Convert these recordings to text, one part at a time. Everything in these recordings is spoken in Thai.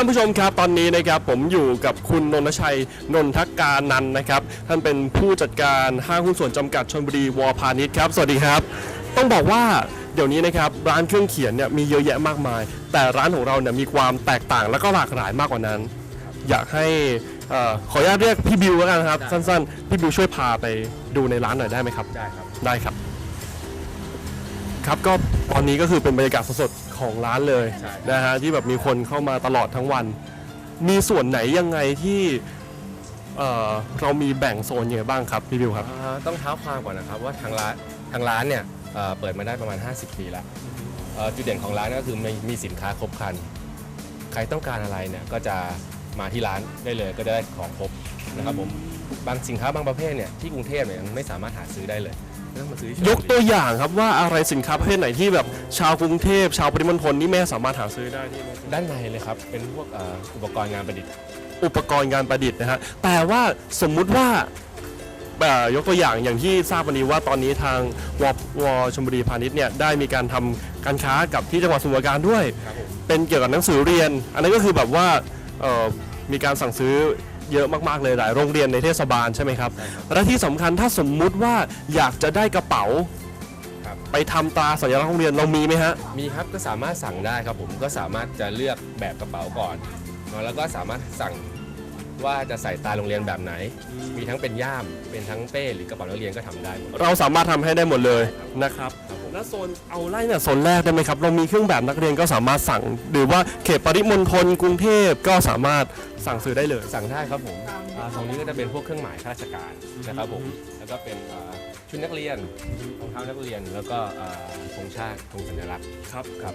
ครับท่านผู้ชมครับตอนนี้นะครับผมอยู่กับคุณนนทชัยนนทการนันท์นะครับ ท่านเป็นผู้จัดการห้างหุ้นส่วนจำกัดชนบุรีวอพาณิชย์ครับ สวัสดีครับ ต้องบอกว่าเดี๋ยวนี้นะครับร้านเครื่องเขียนเนี่ยมีเยอะแยะมากมาย แต่ร้านของเราเนี่ยมีความแตกต่างและก็หลากหลายมากกว่านั้น อยากให้เอ่อขออนุญาตเรียกพี่บิวแล้วกันครับได้สั้นๆ พี่บิวช่วยพาไปดูในร้านหน่อยได้ไหมครับ ได้ครับ ได้ครับ ครับก็ตอนนี้ก็คือเป็นบรรยากาศสดๆ ของร้านเลยใช่ นะฮะที่แบบมีคนเข้ามาตลอดทั้งวัน มีส่วนไหนยังไงที่เอ่อเรามีแบ่งโซนยังไงบ้างครับพี่บิวครับ อ่าต้องเท้าความก่อนนะครับว่าทางร้านทางร้านเนี่ยเอ่อเปิดมาได้ประมาณ 50 ปีแล้วเอ่อจุดเด่นของร้านก็คือมีมีสินค้าครบครัน ใครต้องการอะไรเนี่ยก็จะมาที่ร้านได้เลยก็จะได้ของครบนะครับผมบางสินค้าบางประเภทเนี่ยที่กรุงเทพเนี่ยยังไม่สามารถหาซื้อได้เลย ยกตัวอย่างครับว่าอะไรสินค้าประเภทไหนที่แบบชาวกรุงเทพชาวปริมณฑลนี่ไม่สามารถหาซื้อได้ที่ด้านในเลยครับ เป็นพวกเอ่ออุปกรณ์งานประดิษฐ์อุปกรณ์การประดิษฐ์นะฮะแต่ว่าสมมุติว่าเอ่อยกตัวอย่างอย่างที่ทราบวันนี้ว่าตอนนี้ทางววชมบุรีพาณิชย์เนี่ยได้มีการทำการค้ากับที่จังหวัดสมุทรปราการด้วย ครับผมเป็นเกี่ยวกับหนังสือเรียน อันนั้นก็คือแบบว่าเอ่อมีการสั่งซื้อ เยอะมากๆเลยหลายโรงเรียนในเทศบาลใช่ไหมครับใช่ครับ และที่สำคัญถ้าสมมุติว่าอยากจะได้กระเป๋า ครับ ไปทำตราสัญลักษณ์โรงเรียนเรามีไหมฮะ มีครับก็สามารถสั่งได้ครับผมก็สามารถจะเลือกแบบกระเป๋าก่อนเนอะแล้วก็สามารถสั่งว่าจะใส่ตาโรงเรียนแบบไหน มีทั้งเป็นย่ามเป็นทั้งเป้หรือกระเป๋านักเรียนก็ทำได้หมด เราสามารถทำให้ได้หมดเลยนะครับ ครับผม และโซนเอาไล่เนี่ยโซนแรกได้ไหมครับ เรามีเครื่องแบบนักเรียนก็สามารถสั่ง หรือว่าเขตปริมณฑลกรุงเทพก็สามารถสั่งซื้อได้เลย สั่งได้ครับผมอ่าตรงนี้ก็จะเป็นพวกเครื่องหมายข้าราชการนะครับผม แล้วก็เป็นอ่าชุดนักเรียนรองเท้านักเรียน แล้วก็อ่าธงชาติธงสัญลักษณ์ครับ ครับ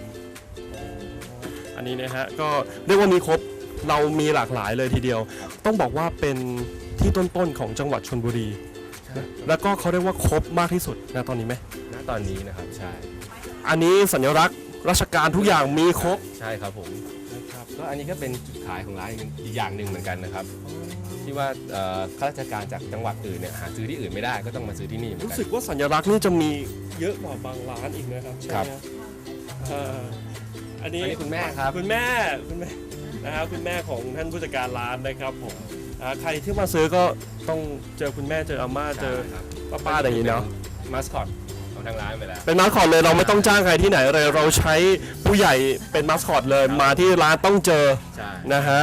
อันนี้นะฮะก็เรียกว่ามีครบเรามีหลากหลายเลยทีเดียว ต้องบอกว่าเป็นที่ต้นๆของจังหวัดชนบุรี แล้วก็เขาเรียกว่าครบมากที่สุดนะตอนนี้ไหมณ ตอนนี้นะครับ ใช่ อันนี้สัญลักษณ์ราชการทุกอย่างมีครบ ใช่ครับผมนะครับก็อันนี้ก็เป็นจุดขายของร้านอีกอีกอย่างหนึ่งเหมือนกันนะครับ ที่ว่าเอ่อข้าราชการจากจังหวัดอื่นเนี่ยหาซื้อที่อื่นไม่ได้ก็ต้องมาซื้อที่นี่เหมือนรู้กัน สึกว่าสัญลักษณ์นี่จะมีเยอะกว่าบางร้านอีกนะครับใช่ไหมครับเอ่ออันนี้อันนี้คุณแม่ครับ คุณแม่คุณแม่นะครับคุณแม่ของท่านผู้จัดการร้านนะครับผมอ่าใครที่มาซื้อก็ต้องเจอคุณแม่เจออาม่าเจอครับป้าๆอย่างนี้เนาะ มาสคอตของ ทางร้านไปแล้ว เป็นมาสคอตเลยเราไม่ต้องจ้างใครที่ไหนเลยเราใช้ผู้ใหญ่เป็นมาสคอตเลยมาที่ร้านต้องเจอนะฮะ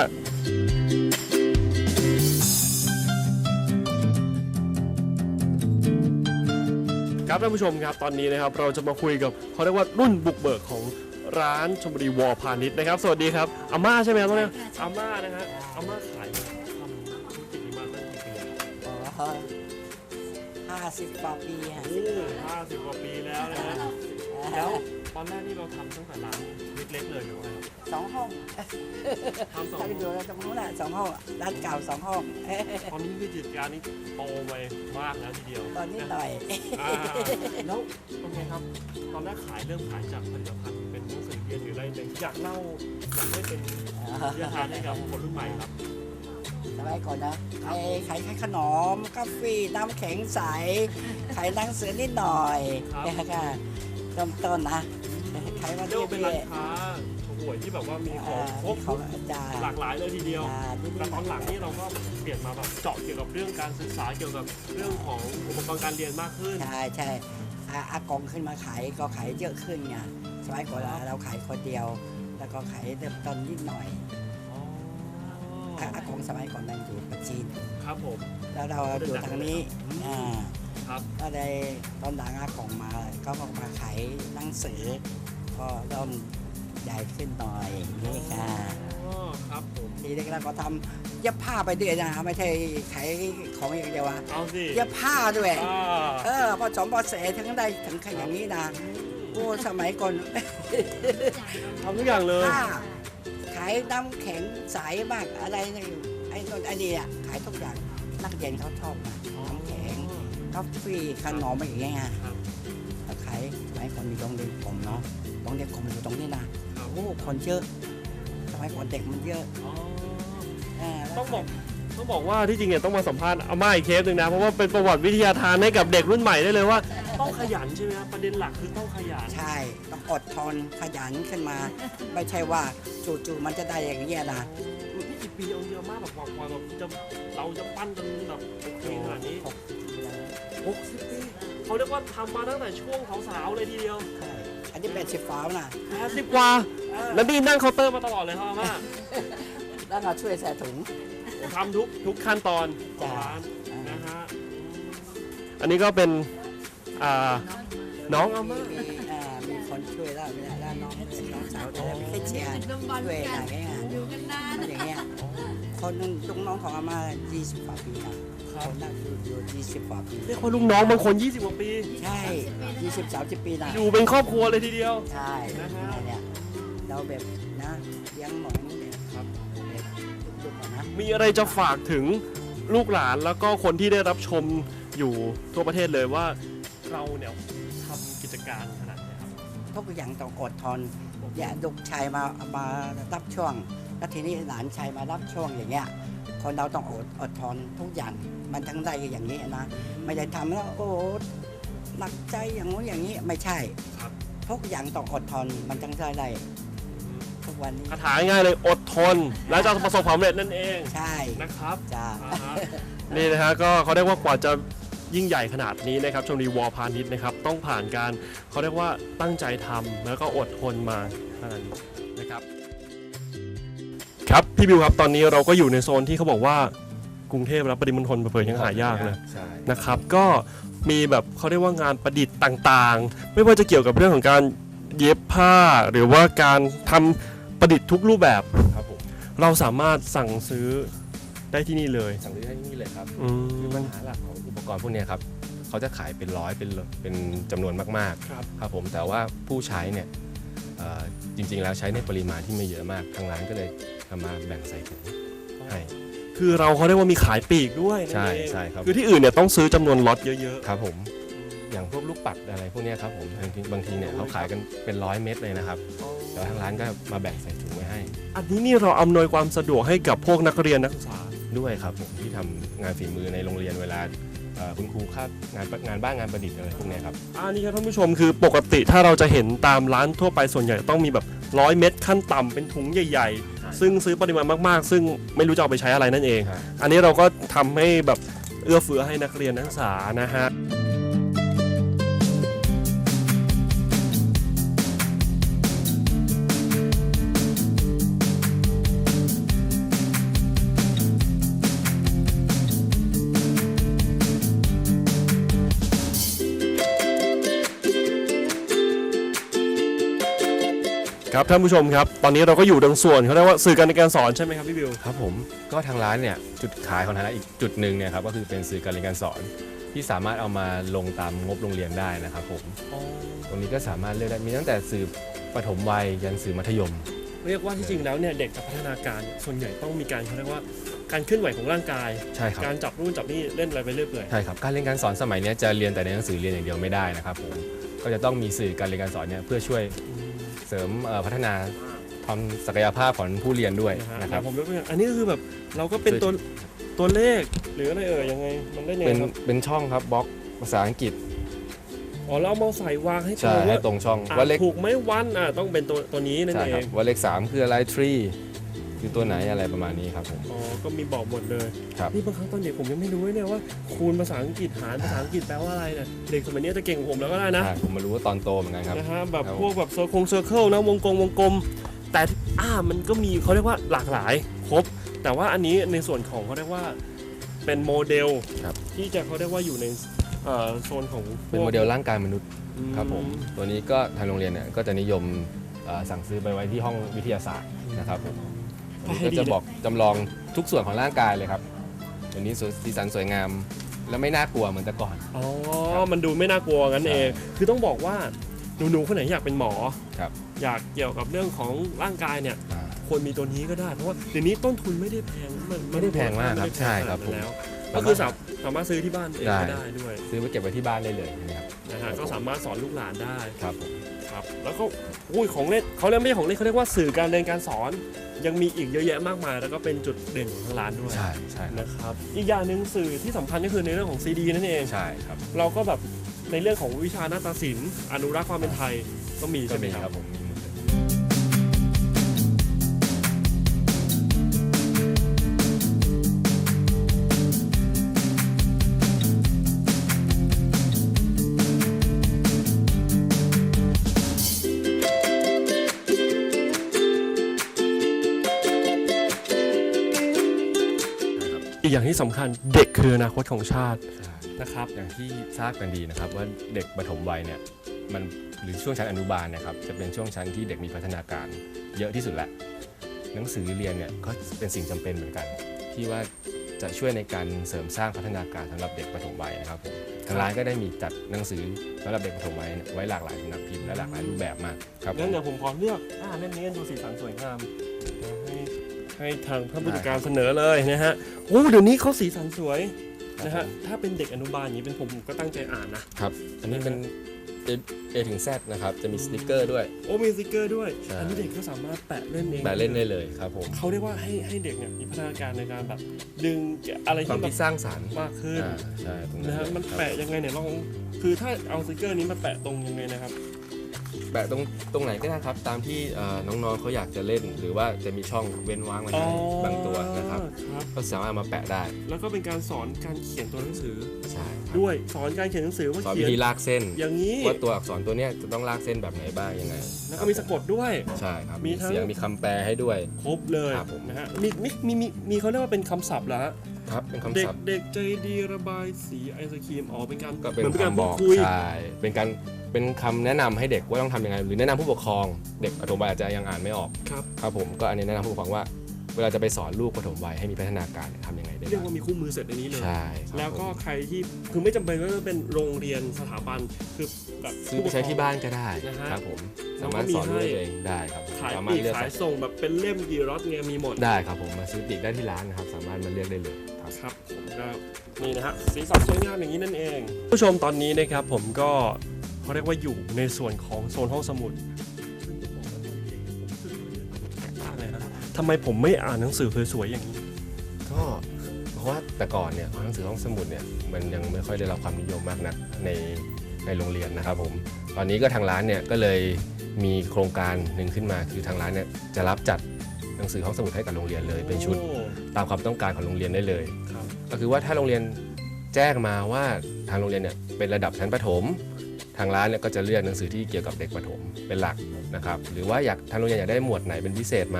ครับท่านผู้ชมครับตอนนี้นะครับเราจะมาคุยกับเขาเรียกว่ารุ่นบุกเบิกของร้านชมบุรีวอพาณิชย์นะครับ สวัสดีครับอาม่าใช่ไหมครับตอนนี้อาม่านะฮะอาม่าขายทำธุรกินี้มาตั้งกี่ปีแล้ว 50กว่าปีฮะ โอ้ห้าสิบกว่าปีแล้วนะฮแล้วตอนแรกนี่เราทำตั้งแต่ร้านเล็กๆเลยหรือว่าสองห้องทำสองห้อง ถ้าไปดูแล้วจำงนู้นน่ะสองห้องร้านเก่าสองห้อง ตอนนี้วิจิตการนี่โตไปมากแล้วทีเดียวตอนนี้หน่อยแล้วเป็นไงครับ ตอนแรกขายเริ่มขายจากผลิตภัณฑ์เป็นหนังสือเรียนหรืออะไรเลยอยากเล่าอยากให้เป็นวิยาทานให้กับคนรุ่นใหม่ครับ สมัยก่อนนะขายขายขายขนมกาแฟน้ำแข็งใสขายหนังสือนิดหน่อยครับเนี่ยค่ะเริ่มต้นนะขายมาเรียกเรื่ว่าเป็นร้านอยค้าห่วยที่แบบว่ามีๆของครบของอาจารย์หลากหลายเลยทีเดียวอ่านิดแต่ตอนหลังนี่เราก็เปลี่ยนมาแบบเจาะเกี่ยวกับเรื่องการศึกษาเกี่ยวกับเรื่องของอุปกรณ์การเรียนมากขึ้น ใช่ใช่อาอากงขึ้นมาขายก็ขายเยอะขึ้นไงสมัยก่อนเราขายคนเดียว แล้วก็ขายเริ่มต้นนิดหน่อย อ๋ออาอากงสมัยก่อนนั้นอยู่ปัจจีน ครับผม แล้วเราอยู่ทางนี้อ่าครับ ก็เลยตอนหลังอากงมาก็มาขายหนังสือ ก็เริ่มใหญ่ขึ้นหน่อยอย่างนี่ค่ะอ๋อครับผม ทีแรกเราก็ทำเย็บผ้าไปด้วยนะไม่ใช่ขายของอย่างเดียวอะเอาสิเย็บผ้าด้วย อ่าเออพอสมพอเสถึงได้ถึงขนาดนี้นะโอ้สมัยก่อน ทำทุกอย่างเลย ผ้าขายน้ำแข็งใสบ้างอะไรนี่ไอ้นนไอ้นี่อะขายทุกอย่างนักเรียนเขาชอบนะน้ำแข็งกาแฟขนมอะไรอย่างเงี้ยครับแล้วขายสมัยก่อนมีโรงเรียนผมเนาะโรงเรียนผมอยู่ตรงนี้นะครับโอ้คนเยอะสมัยก่อนเด็กมันเยอะอ๋อเออแล้วต้องบอกต้องบอกว่าที่จริงเนี่ยต้องมาสัมภาษณ์อาม่าอีกเคสหนึ่งนะ เพราะว่าเป็นประวัติวิทยาทานให้กับเด็กรุ่นใหม่ได้เลยว่า ต้องขยันใช่ไหมครับประเด็นหลักคือต้องขยัน ใช่ต้องอดทนขยันขึ้นมา ไม่ใช่ว่าจู่ๆมันจะได้อย่างเงี้ยนะนี่กี่ปีเอาเยอะมากแบบกว่ากว่าแบบจะเราจะปั้นจนแบบโอเคขนาดนี้หกสิบปีแล้ว60ปีเขาเรียกว่าทำมาตั้งแต่ช่วงสาวๆเลยทีเดียวใช่อันนี้เป็นสิบฟ้าวนะ80กว่าแล้วนี่นั่งเคาน์เตอร์มาตลอดเลยครับอาม่าแล้วมาช่วยใส่ถุงทำทุกทุกขั้นตอนของจ้ะร้านนะฮะอันนี้ก็เป็น อ่าน้องอาม่ามีอ่ามีคนช่วยแล้วเวลาแล้วน้องน้องสาวจะได้ไม่เคยเชียร์ช่วยอะไรเงี้ยอยู่กันนานอย่างเงี้ยคนนึงลูกน้องของอาม่า20กว่าปีนะคนนั้นอยู่อยู่20กว่าปีเรียกว่าลูกน้องบางคน 20กว่าปี ใช่ 20 30 ปีนะอยู่เป็นครอบครัวเลยทีเดียว ใช่นะฮะเนี่ยเราแบบนะเลี้ยงหมอนี่เนี่ยครับแบบลูกก่อนนะมีอะไรจะฝากถึงลูกหลานแล้วก็คนที่ได้รับชมอยู่ทั่วประเทศเลยว่า เราเนี่ยทำกิจการขนาดเนี้ยครับทุกอย่างต้องอดทนอย่าลูกชายมามารับช่วง แล้วทีนี้หลานชายมารับช่วงอย่างเงี้ย คนเราต้องอดอดทนทุกอย่างมันทั้งได้อย่างนี้นะ ไม่ได้ทำแล้วโอ้โหหนักใจอย่างนู้นอย่างนี้ไม่ใช่ ครับทุกอย่างต้องอดทนมันทั้งได้ได้ทุกวันนี้ คาถาง่ายๆเลยอดทน แล้วจะประสบความสำเร็จนั่นเองใช่นะครับ จ้า อ่าฮะนี่นะฮะก็เขาเรียกว่ากว่าจะ ยิ่งใหญ่ขนาดนี้นะครับชมรีวอลพาณิชย์นะครับต้องผ่านการเขาเรียกว่าตั้งใจทำแล้วก็อดทนมาขนาดนี้นะครับ ครับพี่บิวครับตอนนี้เราก็อยู่ในโซนที่เขาบอกว่ากรุงเทพและปริมณฑลเผยๆยังหายากเลยใช่นะครับ ก็มีแบบเขาเรียกว่างานประดิษฐ์ต่างๆ ไม่ว่าจะเกี่ยวกับเรื่องของการเย็บผ้าหรือว่าการทำประดิษฐ์ทุกรูปแบบครับผมเราสามารถสั่งซื้อได้ที่นี่เลย สั่งซื้อได้ที่นี่เลยครับอืคือมปัญหาหลักของอุ ปกรณ์พวกเนี้ยครับเขาจะขายเป็นร้อยเป็นเป็นจำนวนมากครับๆครับผมแต่ว่าผู้ใช้เนี่ยเอ่อจริง ๆ แล้วใช้ในปริมาณที่ไม่เยอะมากทางร้านก็เลยเอามาแบ่งใส่ถุงให้คือเราเขาเรียกว่ามีขายปลีกด้วยนั่นใช่เองใช่ครับคือที่อื่นเนี่ยต้องซื้อจำนวนล็อตเยอะครับผมอย่างพวกลูกปัดอะไรพวกเนี้ยครับผมบางทีบางทีเนี่ยเขาขายกันเป็นร้อยเม็ดเลยนะครับๆแต่ว่าทางร้านก็มาแบ่งใส่ถุงไว้ให้ อันนี้นี่เราอำนวยความสะดวกให้กับพวกนักเรียนนักศึกษาด้วยครับผมที่ทำงานฝีมือในโรงเรียนเวลาเอ่อ คุณครูคาดงานงานบ้านงานประดิษฐ์อะไรพวกเนี้ยครับ อันนี้ครับท่านผู้ชมคือปกติถ้าเราจะเห็นตามร้านทั่วไปส่วนใหญ่ต้องมีแบบร้อยเม็ดขั้นต่ำเป็นถุงใหญ่ใช่ๆซึ่งซื้อปริมาณมากๆ ซึ่งไม่รู้จะเอาไปใช้อะไรนั่นเองใช่อันนี้เราก็ทำให้แบบเอื้อเฟื้อให้นักเรียนนักศึกษานะฮะ ครับท่านผู้ชมครับ ตอนนี้เราก็อยู่ตรงส่วนเขาเรียกว่าสื่อการในการสอนใช่ไหมครับพี่บิว ครับผมก็ทางร้านเนี่ยจุดขายของทางร้านอีกจุดหนึ่งเนี่ยครับก็คือเป็นสื่อการเรียนการสอน ที่สามารถเอามาลงตามงบโรงเรียนได้นะครับผมตรงนี้ก็สามารถเลือกได้มีตั้งแต่สื่อปฐมวัยยันสื่อมัธยม เรียกว่าที่จริงแล้วเนี่ยเด็กกับพัฒนาการส่วนใหญ่ต้องมีการเขาเรียกว่าการเคลื่อนไหวของร่างกาย ใช่ครับ การจับนู่นจับนี่เล่นอะไรไปเรื่อยเปื่อยใช่ครับการเรียนการสอนสมัยเนี้ยจะเรียนแต่ในหนังสือเรียนอย่างเดียวไม่ได้นะครับผม ก็จะต้องมีสื่อการเรียนการสอนเนี่ยเพื่อช่วยเสริมเอ่อพัฒนาความศักยภาพของผู้เรียนด้วยนะฮะนะครับผมยกตัวอย่างอันนี้ก็คือแบบเราก็เป็นตัวตัวเลขหรืออะไรเอ่ยยังไงมันได้ยังไงเป็นครับเป็นช่องครับบล็อกภาษาอังกฤษอ๋อเราเอามาใส่วางให้ตรใช่งให้ว่าตรงช่องอะว่าเลขถูกไหมวันอะต้องเป็นตัวตัวนี้นั่นใช่เอครับงว่าเลขสามคืออะไรทรี คือตัวไหนอะไรประมาณนี้ครับผม อ๋อ ก็มีบอกหมดเลย ครับ นี่บางครั้งตอนเด็กผมยังไม่รู้เลยเนี่ยว่าคูณภาษาอังกฤษหารภาษาอังกฤษแปลว่าอะไรเนี่ยเด็กสมัยนี้จะเก่งกว่าผมแล้วก็ได้นะใช่ผมมารู้ว่าตอนโตเหมือนกันครับนะฮะแบบครับพวกแบบเซอร์คงเซอร์เคิลนะวงกลมวงกลม แต่อ่ามันก็มีเขาเรียกว่าหลากหลายครบ แต่ว่าอันนี้ในส่วนของเขาเรียกว่าเป็นโมเดลครับ ที่จะเขาเรียกว่าอยู่ในเอ่อโซนของเป็นโมเดลร่างกายมนุษย์อืครับผม ตัวนี้ก็ทางโรงเรียนเนี่ยก็จะนิยมเอ่อสั่งซื้อไปไว้ที่ห้องวิทยาศาสตร์นะครับผมตัวนี้ ก็จะบอกจำลองทุกส่วนของร่างกายเลยครับตัวนี้สวยสีสันสวยงาม และไม่น่ากลัวเหมือนแต่ก่อน อ๋อ มันดูไม่น่ากลัวงั้นใช่เอง คือต้องบอกว่าหนูๆคนไหนอยากเป็นหมอ ครับ อยากเกี่ยวกับเรื่องของร่างกายเนี่ย อ่า ควรมีตัวนี้ก็ได้ เพราะว่าเดี๋ยวนี้ต้นทุนไม่ได้แพงนไม่ได้แพงมากครับไได้แพงใช่ครับขนาดนั้นผมแล้วก็คือสามสามารถซื้อที่บ้านเองได้ ก็ได้ด้วยซื้อไปเก็บไว้ที่บ้านได้เลยนะครับ นะฮะ ก็สามารถสอนลูกหลานได้ ครับผม ครับแล้วก็อุ้ยของเล่นเขาเรียกไม่ใช่ของเล่นเขาเรียกว่าสื่อการเรียนการสอน ยังมีอีกเยอะแยะมากมาย แล้วก็เป็นจุดเด่นของทางร้านด้วยใช่ใช่ครับนะครับอีกอย่างหนึ่งสื่อที่สำคัญก็คือในเรื่องของซีดีนั่นเอง ใช่ครับเราก็แบบในเรื่องของวิชานาฏศิลป์อนุรักษ์ความเป็นไทยก็มีก็ใช่ไหมมีคครัรับบผมมี หมดเลยอีกอย่างที่สำคัญเด็กคืออนาคตของชาติใช่นะครับ อย่างที่ทราบกันดีนะครับว่าเด็กปฐมวัยเนี่ยมันหรือช่วงชั้นอนุบาลเนะครับจะเป็นช่วงชั้นที่เด็กมีพัฒนาการเยอะที่สุดแล้วหนังสือเรียนเนี่ยก็เป็นสิ่งจำเป็นเหมือนกัน ที่ว่าจะช่วยในการเสริมสร้างพัฒนาการสำหรับเด็กปฐมวัยนะครับผมทางร้านก็ได้มีจัดหนังสือสำหรับเด็กปฐมวัยเนี่ยไว้หลากหลายสำนักพิมพ์และหลากหลายรูปแบบมากครับผงั้นมเดี๋ยวผมขอเลือกอ่าเล่มนี้ดูสีสันสวยงามให้ ให้ทางท่านผู้จัดการเสนอเลยนะฮะโอ้เดี๋ยวนี้เขาสีสันสวยนะฮะถ้าเป็นเด็กอนุบาลอย่างนี้เป็นผมผมก็ตั้งใจอ่านนะครับ อันนี้เป็น A, A ถึง Z นะครับ จะมีสติกเกอร์ด้วย โอ้มีสติกเกอร์ด้วยใช่อันนี้เด็กก็สามารถแปะเล่นเองแปะเล่นได้เลยครับผมเขาเรียกว่าให้ให้เด็กเนี่ยมีพัฒนาการในการแบบดึงอะไรความที่แบคิดบสร้างสรรค์มากขึ้นอ่าใช่ตรงนั้นะนฮะเลยมันครับแปะยังไงเนี่ยลองคือถ้าเอาสติกเกอร์นี้มาแปะตรงยังไงนะครับ แปะตรงตรงไหนก็ได้ครับ ตามที่เอ่อน้องๆเขาอยากจะเล่น หรือว่าจะมีช่องเว้นว่างไว้ให้บางตัวนะครับ ครับ ก็สามารถเอามาแปะได้ แล้วก็เป็นการสอนการเขียนตัวหนังสือ ใช่ครับด้วยสอนการเขียนหนังสือว่าสอนเขีวิยนธีลากเส้น อย่างนี้ ว่าตัวอักษรตัวเนี้ยจะต้องลากเส้นแบบไหนบ้างยังไงแล้วก็มีสะกดด้วย ใช่ครับ มีมีทั้ง เสียงมีคำแปลให้ด้วย ครบเลยครับผม นะฮะมีมีมีมีมีเขาเรียกว่าเป็นคำศัพท์เหรอฮะ ครับเป็นเด็คำกศัพท์เด็กใจดีระบายสีไอศครีมอ๋อเป็นการก็เป็นหมือการคำบพูดอกคุย ใช่เป็นการเป็นคำแนะนำให้เด็กว่าต้องทำยังไง หรือแนะนำผู้ปกครอง เด็กปฐมวัยอาจจะยังอ่านไม่ออกครับ ครับผมก็อันนี้แนะนำผู้ปกครองว่า เวลาจะไปสอนลูกปฐมวัยให้มีพัฒนาการเนี่ยทำยังไงได้เรียกบ้างว่ามีคู่มือเสร็จในนี้เลย ใช่ครับแล้วก็ผมใครที่คือไม่จำเป็นว่าจะเป็นโรงเรียนสถาบันคือแบบซื้อไปใช้ที่บ้านก็ได้นะฮะครับผมแล้วสาก็มารถสอนมีด้วยให้ตัวเองได้ครับขายสาปมารลีถกเลือกขายส่งแบบเป็นเล่มกี่รถเงี้ยมีหมด ได้ครับผมมาซื้อปีกได้ที่ร้านนะครับสามารถมาเลือกได้เลย ครับครับผมก็นี่นะฮะสีสันสวยงามอย่างนี้นั่นเอง ผู้ชมตอนนี้นะครับผมก็เขาเรียกว่าอยู่ในส่วนของโซนห้องสมุดซึ่งต้องบอกว่าตอนเด็กๆผมรู้สึกว่าเนี่ยแปลกมากเลยนะทำไมผมไม่อ่านหนังสือสวยๆอย่างนี้ ก็เพราะว่าแต่ก่อนเนี่ยหนังสือห้องสมุดเนี่ยมันยังไม่ค่อยได้รับความนิยมมากนักในในโรงเรียนนะครับผม ตอนนี้ก็ทางร้านเนี่ยก็เลยมีโครงการหนึ่งขึ้นมาคือทางร้านเนี่ยจะรับจัดหนังสือห้องสมุดให้กับโรงเรียนเลยเป็นชุดโอ้ ตามความต้องการของโรงเรียนได้เลยครับก็คือว่าถ้าโรงเรียนแจ้งมาว่าทางโรงเรียนเนี่ยเป็นระดับชั้นประถม ทางร้านเนี่ยก็จะเลือกหนังสือที่เกี่ยวกับเด็กประถมเป็นหลักนะครับ หรือว่าอยากทางโรงเรียนอยากได้หมวดไหนเป็นพิเศษไหม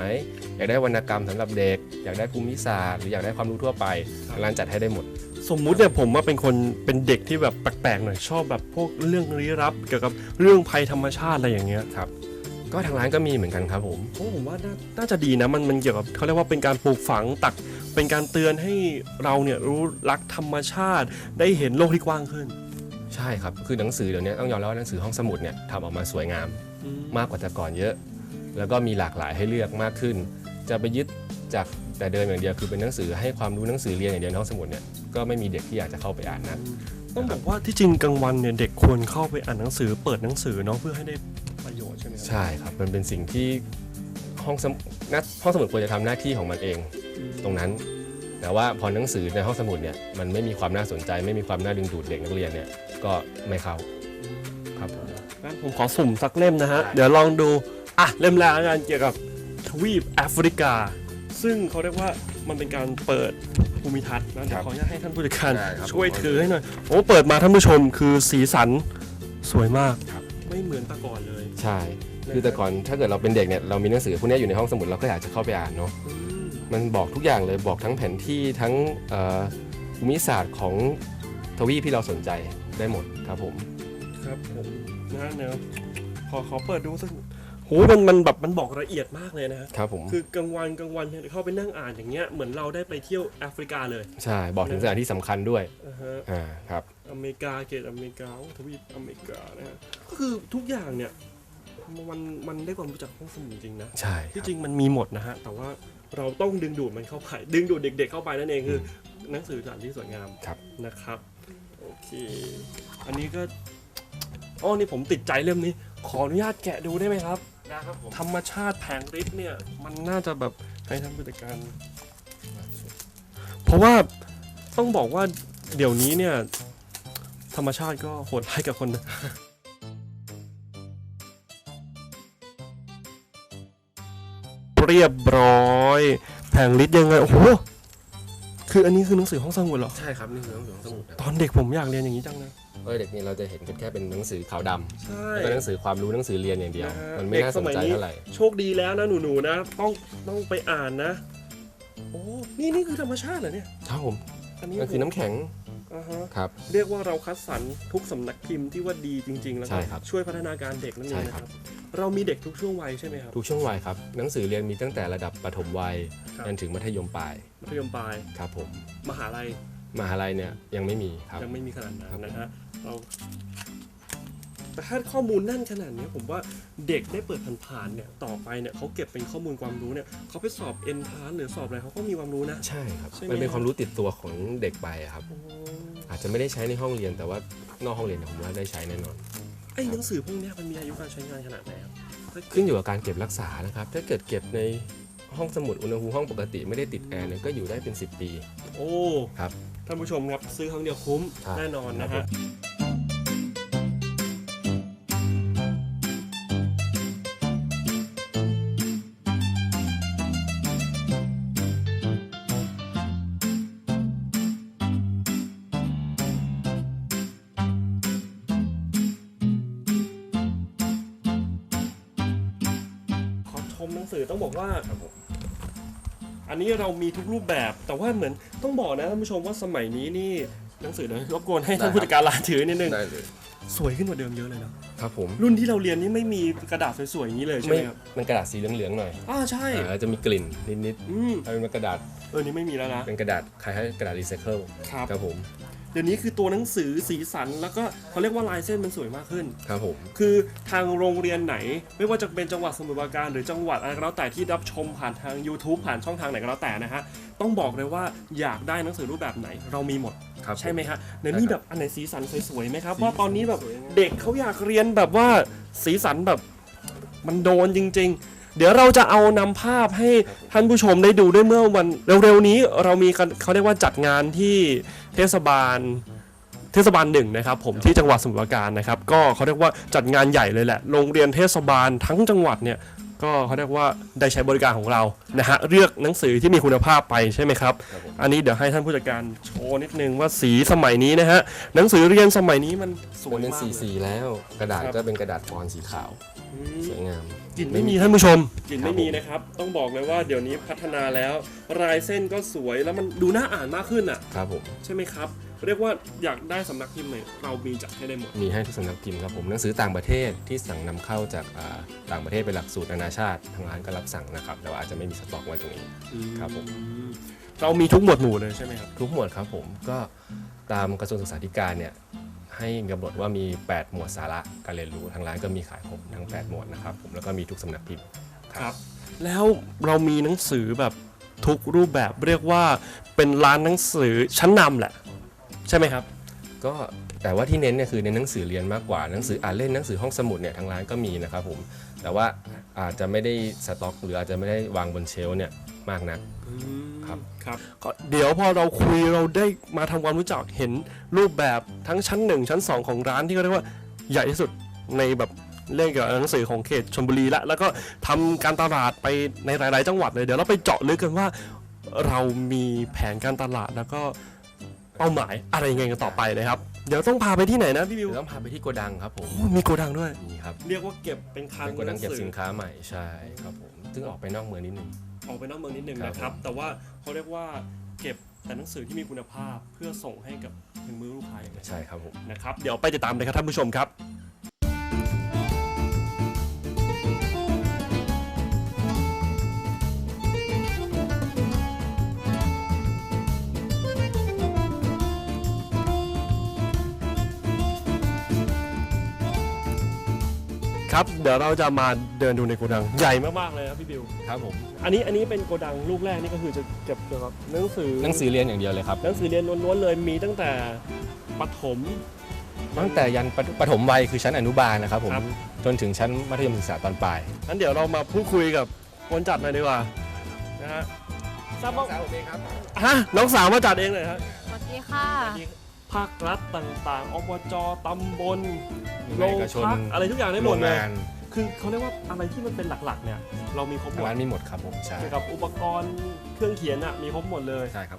อยากได้วรรณกรรมสำหรับเด็ก อยากได้ภูมิศาสตร์หรืออยากได้ความรู้ทั่วไปทางร้านจัดให้ได้หมดสมมุติเนี่ยผมว่าเป็นคนเป็นเด็กที่แบบแปลกๆหน่อยชอบแบบพวกเรื่องลี้ลับเกี่ยวกับเรื่องภัยธรรมชาติอะไรอย่างเงี้ยครับ ก็ทางร้านก็มีเหมือนกันครับผมโอ้ผมว่าน่าน่าจะดีนะมันมันเกี่ยวกับเขาเรียกว่าเป็นการปลูกฝังตัก เป็นการเตือนให้เราเนี่ยรู้รักธรรมชาติ ได้เห็นโลกที่กว้างขึ้น ใช่ครับ คือหนังสือเดี๋ยวนี้ต้องยอมรับว่าหนังสือห้องสมุดเนี่ยทำออกมาสวยงามมากกว่าแต่ก่อนเยอะ แล้วก็มีหลากหลายให้เลือกมากขึ้น จะไปยึดจากแต่เดิมอย่างเดียวคือเป็นหนังสือให้ความรู้หนังสือเรียนอย่างเดียวในห้องสมุดเนี่ยก็ไม่มีเด็กที่อยากจะเข้าไปอ่านนะ ต้องบอกว่าที่จริงกลางวันเนี่ยเด็กควรเข้าไปอ่านหนังสือเปิดหนังสือเนาะเพื่อให้ได้ ประโยชน์ใช่ไหมครัใช่ครับ มันเป็นสิ่งที่ห้องสมุดนักห้องสมุดควรจะทำหน้าที่ของมันเองตรงนั้น แต่ว่าพอหนังสือในห้องสมุดเนี่ยมันไม่มีความน่าสนใจ ไม่มีความน่าดึงดูดเด็กนักเรียนเนี่ยก็ไม่เข้าครับผม งั้นผมขอสุ่มสักเล่มนะฮะเดี๋ยวลองดู อะ เล่มแรกแล้วกันเกี่ยวกับทวีปแอฟริกา ซึ่งเขาเรียกว่ามันเป็นการเปิดภูมิทัศน์นะเดี๋ยวขออนุญาตให้ท่านผู้จัดการได้ครับช่วยถือให้หน่อย โอ้ เปิดมาท่านผู้ชมคือสีสันสวยมาก ครับ ไม่เหมือนแต่ก่อนเลย ใช่ คือแต่ก่อนถ้าเกิดเราเป็นเด็กเนี่ยเรามีหนังสือพวกเนี้ยอยู่ในห้องสมุดเราก็อยากจะเข้าไปอ่านเนาะอืมมันบอกทุกอย่างเลยบอกทั้งแผนที่ทั้งเอ่อภูมิศาสตร์ของทวีปที่เราสนใจได้หมดครับผม ครับผมนะเดี๋ยวขอขอเปิดดูสักโหมันมันแบบมันบอกละเอียดมากเลยนะฮะครับผมคือกลางวันกลางวันเนี่ยเข้าไปนั่งอ่านอย่างเงี้ยเหมือนเราได้ไปเที่ยวแอฟริกาเลย ใช่บอกถึงสถานที่สำคัญด้วยอ่าฮะอ่าครับอเมริกาเขตอเมริกาโอ้ทวีปอเมริกานะฮะก็คือทุกอย่างเนี่ย มันมันได้ความรู้จักห้องสมุดจริงๆนะ ใช่คที่รับจริงมันมีหมดนะฮะ แต่ว่าเราต้องดึงดูดมันเข้าไป ดึงดูดเด็ก ๆ เข้าไปนั่นเองคืออหนังสือสถานที่สวยงามครับนะครับ โอเค อันนี้ก็อ๋อนี่ผมติดใจเล่มนี้ ขออนุญาตแกะดูได้ไหมครับ ได้ครับผม ธรรมชาติแผงฤทธิ์เนี่ย มันน่าจะแบบให้ท่านผู้จัดการ เพราะว่าต้องบอกว่าเดี๋ยวนี้เนี่ย ธรรมชาติก็โหดร้ายกับคนนะ เรียบร้อยแผงลิตยังไงโอ้โหคืออันนี้คือหนังสือห้องสมุดเหรอใช่ครับนี่คือหนังสือสมุดนะตอนเด็กผมอยากเรียนอย่างนี้จังเลย เออเด็กนี่เราจะเห็นกันแค่เป็นหนังสือขาวดำใช่แล้วก็หนังสือความรู้หนังสือเรียนอย่างเดียว นะฮะมันไม่น่าสนใจเท่าไหร่โชคดีแล้วนะหนูๆนะ ต้องต้องไปอ่านนะ โอ้นี่นี่คือธรรมชาติเหรอเนี่ย ครับผมอันนี้มันคือน้ำแข็งอ่าฮะ ครับเรียกว่าเราคัดสรรทุกสำนักพิมพ์ที่ว่าดีจริง ๆ แล้วใช่ก็ครับช่วยพัฒนาการเด็กนั่นเองใช่นะคครัรับบเรามีเด็กทุกช่วงวัยใช่ไหมครับทุกช่วงวัยครับหนังสือเรียนมีตั้งแต่ระดับประถมวัยครับจนถึงมัธยมปลายมัธยมปลายครับผมมหาลัยมหาลัยเนี่ยยังไม่มีครับยังไม่มีขนาดนั้ครันบนะฮะเรา แต่ถ้าข้อมูลแน่นขนาดเนี้ยผมว่าเด็กได้เปิดผ่านๆเนี่ยต่อไปเนี่ยเขาเก็บเป็นข้อมูลความรู้เนี่ยเขาไปสอบเอ็นทานหรือสอบอะไรเขาก็มีความรู้นะ ใช่ครับใช่ไหมมันเป็นความรู้ติดตัวของเด็กไปอะครับโอ้อาจจะไม่ได้ใช้ในห้องเรียนแต่ว่านอกห้องเรียนเนี่ยผมว่าได้ใช้แน่นอนไอ้หนังสือพวกเนี้ยมันมีอายุการใช้งานขนาดไหนครับถ้าขึ้นอยู่กับการเก็บรักษานะครับ ถ้าเกิดเก็บในห้องสมุดอุณหภูมิห้องปกติไม่ได้ติดแอร์เนี่ยก็อยู่ได้เป็น 10 ปี โอ้ครับท่านผู้ชมครับซื้อครั้งเดียวคุ้มครับแน่นอนนะครัฮะบ สือต้องบอกว่าอันนี้เรามีทุกรูปแบบ แต่ว่าเหมือนต้องบอกนะท่านผู้ชมว่าสมัยนี้นี่หนังสือเดี๋ยวรบกวนให้ท่านผู้จัดการร้านถือนิดนึงได้เลย สวยขึ้นกว่าเดิมเยอะเลยนะครับผม รุ่นที่เราเรียนนี่ไม่มีกระดาษสวยๆอย่างนี้เลยใช่ไหไม่มครับมันกระดาษสีเหลืองๆหน่อยอ่าใช่อ่าจะมีกลิ่นนิดอืมๆถ้าเป็นกระดาษ เออนี่ไม่มีแล้วนะเป็นกระดาษคล้ายๆกระดาษรีไซเคิลครับ ครับผม เดี๋ยวนี้คือตัวหนังสือสีสัน แล้วก็เขาเรียกว่าลายเส้นมันสวยมากขึ้น ครับผม คือทางโรงเรียนไหน ไม่ว่าจะเป็นจังหวัดสมุทรปราการ หรือจังหวัดอะไรก็แล้วแต่ที่รับชมผ่านทาง YouTube ผ่านช่องทางไหนก็แล้วแต่นะฮะต้องบอกเลยว่าอยากได้หนังสือรูปแบบไหนเรามีหมดครับใช่ไหมฮะในใช่นี่คแบรับบอันไหนสีสันสวยๆไหมครับสีว่าตอนนี้แบบสวยงามเด็กเขาอยากเรียนแบบว่าสีสันแบบมันโดนจริง ๆเดี๋ยวเราจะเอานำภาพให้ท่านผู้ชมได้ดูด้วยเมื่อวันเร็วๆนี้เรามีกันเขาเรียกว่าจัดงานที่ เทศบาลเทศบาลหนึ่งนะครับผมที่จังหวัดสมุทรปราการนะครับก็เขาเรียกว่าจัดงานใหญ่เลยแหละโรงเรียนเทศบาลทั้งจังหวัดเนี่ย ก็เขาเรียกว่าได้ใช้บริการของเรานะฮะเลือกหนังสือที่มีคุณภาพไปใช่ไหมครับครับผมอันนี้เดี๋ยวให้ท่านผู้จัดการโชว์นิดนึงว่าสีสมัยนี้นะฮะหนังสือเรียนสมัยนี้มันสวยมันเป็นมากสีเลย สีแล้ว กระดาษครับ ก็เป็นกระดาษฟอนต์สีขาวอืสมวยงาม กลิ่นไม่ไม่มีมีท่านผู้ชมกลิ่นครับไม่มีผมนะครับ ต้องบอกเลยว่าเดี๋ยวนี้พัฒนาแล้วลายเส้นก็สวยแล้วมันดูน่าอ่านมากขึ้นอะ ครับผม ใช่ไหมครับ เรียกว่าอยากได้สำนักพิมพ์ไหนเรามีจัดให้ได้หมด มีให้ทุกสำนักพิมพ์ครับผมหนังสือต่างประเทศที่สั่งนำเข้าจากอ่าต่างประเทศเป็นหลักสูตรนานาชาติทางร้านก็รับสั่งนะครับแต่ว่าอาจจะไม่มีสต็อกไว้ตรงนี้ ครับผม เรามีทุกหมวดหมู่เลยใช่ไหมครับ ทุกหมวดครับผมก็ตามกระทรวงศึกษาธิการเนี่ยให้กำหนดว่ามี 8 หมวดสาระการเรียนรู้ทางร้านก็มีขายครบทั้ง 8 หมวดนะครับผมแล้วก็มีทุกสำนักพิมพ์ครับ แล้วเรามีหนังสือแบบทุกรูปแบบเรียกว่าเป็นร้านหนังสือชั้นนำแหละ ใช่ไหมครับ ก็แต่ว่าที่เน้นเนี่ยคือในนหนังสือเรียนมากกว่าหนังสืออ่านเล่นหนังสือห้องสมุดเนี่ยทางร้านก็มีนะครับผมแต่ว่าอาจจะไม่ได้สต็อกหรืออาจจะไม่ได้วางบนเชลฟ์เนี่ยมากนัก ครับ ครับ ก็เดี๋ยวพอเราคุยเราได้มาทำความรู้จักเห็นรูปแบบทั้งชั้น1ชั้น2ของร้านที่เขาเรียกว่าใหญ่ที่สุดในแบบเรื่องเกี่ยวกับหนังสือของเขตชลบุรีละแล้วก็ทำการตลาดไปในหลาย ๆ จังหวัดเลย เดี๋ยวเราไปเจาะลึกกันว่า เรามีแผนการตลาดแล้วก็ เป้าหมายอะไรยังไงกันต่อไปนะครับ เดี๋ยวต้องพาไปที่ไหนนะพี่บิวเดี๋ยวต้องพาไปที่โกดังครับผมโอ้มีโกดังด้วย นี่ครับเรียกว่าเก็บเป็นคันเป็นโกดังเก็บหนัสือสินค้าใหม่ใช่ครับผมซึ่งออกไปนอกเมืองนิดนึง ออกไปนอกเมืองนิดนึงครับนะครับผมแต่ว่าเขาเรียกว่าเก็บแต่หนังสือที่มีคุณภาพเพื่อส่งให้กับถึงมือลูกค้าอย่างไรใช่ครับผมนะครับ เดี๋ยวไปติดตามเลยครับท่านผู้ชมครับ ครับ เดี๋ยวเราจะมาเดินดูในโกดัง ใหญ่มากๆเลยครับพี่บิว ครับผมอันนี้อันนี้เป็นโกดังลูกแรกนี่ก็คือจะเก็บเกี่ยวกับหนังสือหนังสือเรียนอย่างเดียวเลยครับ หนังสือเรียนล้วนๆเลยมีตั้งแต่ประถมตั้งแต่ยันปฐปฐมวัยคือชั้นอนุบาลนะครับผมครับ จนถึงชั้นมัธยมศึกษาตอนปลายงั้นเดี๋ยวเรามาพูดคุยกับคนจัดหน่อยดีกว่านะฮะทราบว่าสาวผมเองครับฮะน้องสาวมาจัดเองเลยฮะสวัสดีค่ะพ ภาครัฐต่างๆ อบจตำบลหน่วยเอกชนโรงพักอะไรทุกอย่างได้หโรมดงเลยงานคือเขาเรียกว่าอะไรที่มันเป็นหลักๆเนี่ยเรามีครบหทามงดร้านมีหมดครับผมใช่เกี่ยวกับอุปกรณ์เครื่องเขียนอะมีครบหมดเลยใช่ครับ